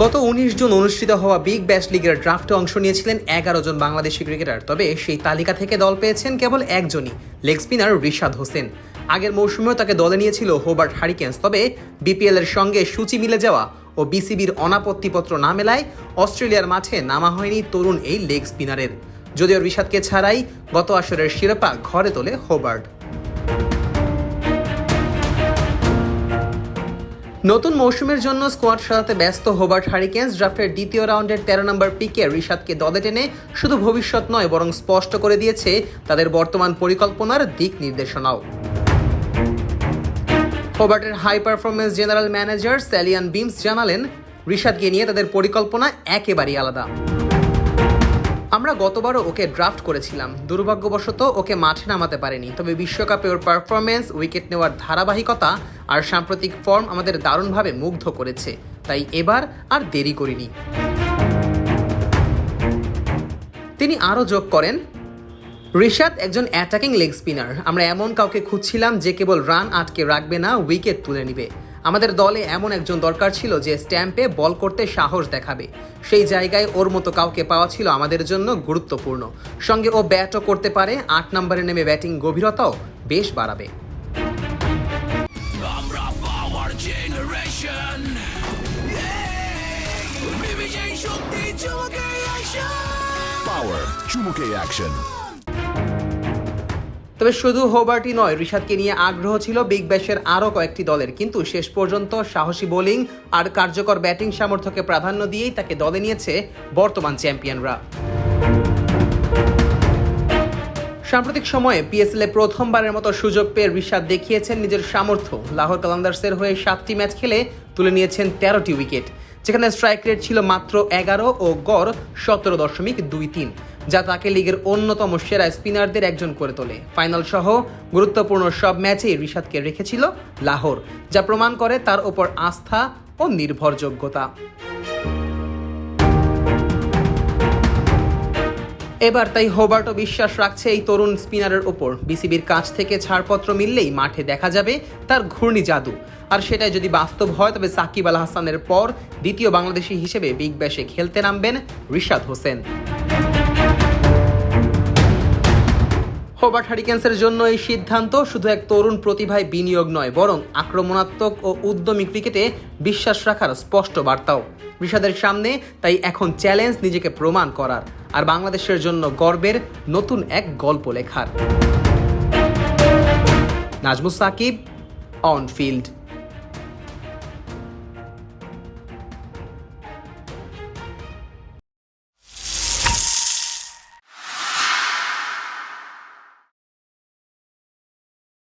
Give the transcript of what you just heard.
গত উনিশ জুন অনুষ্ঠিত হওয়া বিগ ব্যাশ লিগের ড্রাফটে অংশ নিয়েছিলেন এগারো জন বাংলাদেশি ক্রিকেটার তবে সেই তালিকা থেকে দল পেয়েছেন কেবল একজনই লেগ স্পিনার রিশাদ হোসেন। আগের মৌসুমেও তাকে দলে নিয়েছিল হোবার্ট হারিকেন্স তবে বিপিএল এর সঙ্গে সূচি মিলে যাওয়া ও বিসিবির অনাপত্তিপত্র না মেলায় অস্ট্রেলিয়ার মাঠে নামা হয়নি তরুণ এই লেগ স্পিনারের যদিও রিশাদকে ছাড়াই গত আসরের শিরোপা ঘরে তোলে হোবার্ট নতুন মৌসুমের জন্য স্কোয়াড সাজাতে ব্যস্ত হোবার্ট হারিকেন্স ড্রাফটের দ্বিতীয় রাউন্ডের তেরো নম্বর পিকে রিশাদকে দলে টেনে শুধু ভবিষ্যৎ নয়, বরং স্পষ্ট করে দিয়েছে তাদের বর্তমান পরিকল্পনার দিক নির্দেশনাও। হোবার্টের high performance general manager Salliann Beams জানালেন, রিশাদকে নিয়ে তাদের পরিকল্পনা একেবারেই আলাদা। আমরা গতবারও ওকে ড্রাফট করেছিলাম। দুর্ভাগ্যবশত ওকে মাঠে নামাতে পারেনি। তবে বিশ্বকাপে ওর পারফরমেন্স উইকেট নেওয়ার ধারাবাহিকতা আর সাম্প্রতিক ফর্ম আমাদের দারুণভাবে মুগ্ধ করেছে। তাই এবার আর দেরি করিনি। তিনি আরও যোগ করেন ঋষাদ একজন অ্যাটাকিং লেগ স্পিনার আমরা এমন কাউকে খুঁজছিলাম যে কেবল রান আটকে রাখবে না উইকেট তুলে নিবে। আমাদের দলে এমন একজন দরকার ছিল যে স্ট্যাম্পে বল করতে সাহস দেখাবে। সেই জায়গায় ওর মতো কাউকে পাওয়া ছিল আমাদের জন্য গুরুত্বপূর্ণ। সঙ্গে ও ব্যাটও করতে পারে আট নম্বরে নেমে ব্যাটিং গভীরতাও বেশ বাড়াবে। Power চুমুকে অ্যাকশন তবে শুধু হোবার্টই নয় ঋষাদকে নিয়ে আগ্রহ ছিল বিগ ব্যাশের আরও কয়েকটি দলের। কিন্তু শেষ পর্যন্ত সাহসী বোলিং আর কার্যকর ব্যাটিং সামর্থ্যকে প্রাধান্য দিয়েই তাকে দলে নিয়েছে বর্তমান চ্যাম্পিয়নরা। সাম্প্রতিক সময়ে পিএসএল প্রথমবারের মতো সুযোগ পেয়ে ঋষাদ দেখিয়েছেন নিজের সামর্থ্য। লাহোর কালান্দার্সের হয়ে সাতটি ম্যাচ খেলে তুলে নিয়েছেন তেরোটি উইকেট। যেখানে স্ট্রাইক রেট ছিল মাত্র এগারো ও গড় সতেরো দশমিক দুই তিন, যা তাকে লিগের অন্যতম সেরা স্পিনারদের একজন করে তোলে। ফাইনাল সহ গুরুত্বপূর্ণ সব ম্যাচেই ঋষাদকে রেখেছিল লাহোর, যা প্রমাণ করে তার ওপর আস্থা ও নির্ভরযোগ্যতা। এবার তাই হোবার্টও বিশ্বাস রাখছে এই তরুণ স্পিনারের ওপর। বিসিবির কাছ থেকে ছাড়পত্র মিললেই মাঠে দেখা যাবে তার ঘূর্ণি জাদু। আর সেটাই যদি বাস্তব হয়, তবে সাকিব আল হাসানের পর দ্বিতীয় বাংলাদেশি হিসেবে বিগ ব্যাশে খেলতে নামবেন রিশাদ হোসেন। হোবার্ট হারিকেন্সের জন্য এই সিদ্ধান্ত শুধু এক তরুণ প্রতিভায় বিনিয়োগ নয়, বরং আক্রমণাত্মক ও উদ্যমী ক্রিকেটে বিশ্বাস রাখার স্পষ্ট বার্তাও। ঋষাদের সামনে, তাই এখন চ্যালেঞ্জ নিজেকে প্রমাণ করার। আর বাংলাদেশের জন্য গর্বের নতুন এক গল্প লেখার। Najmus Shakib on field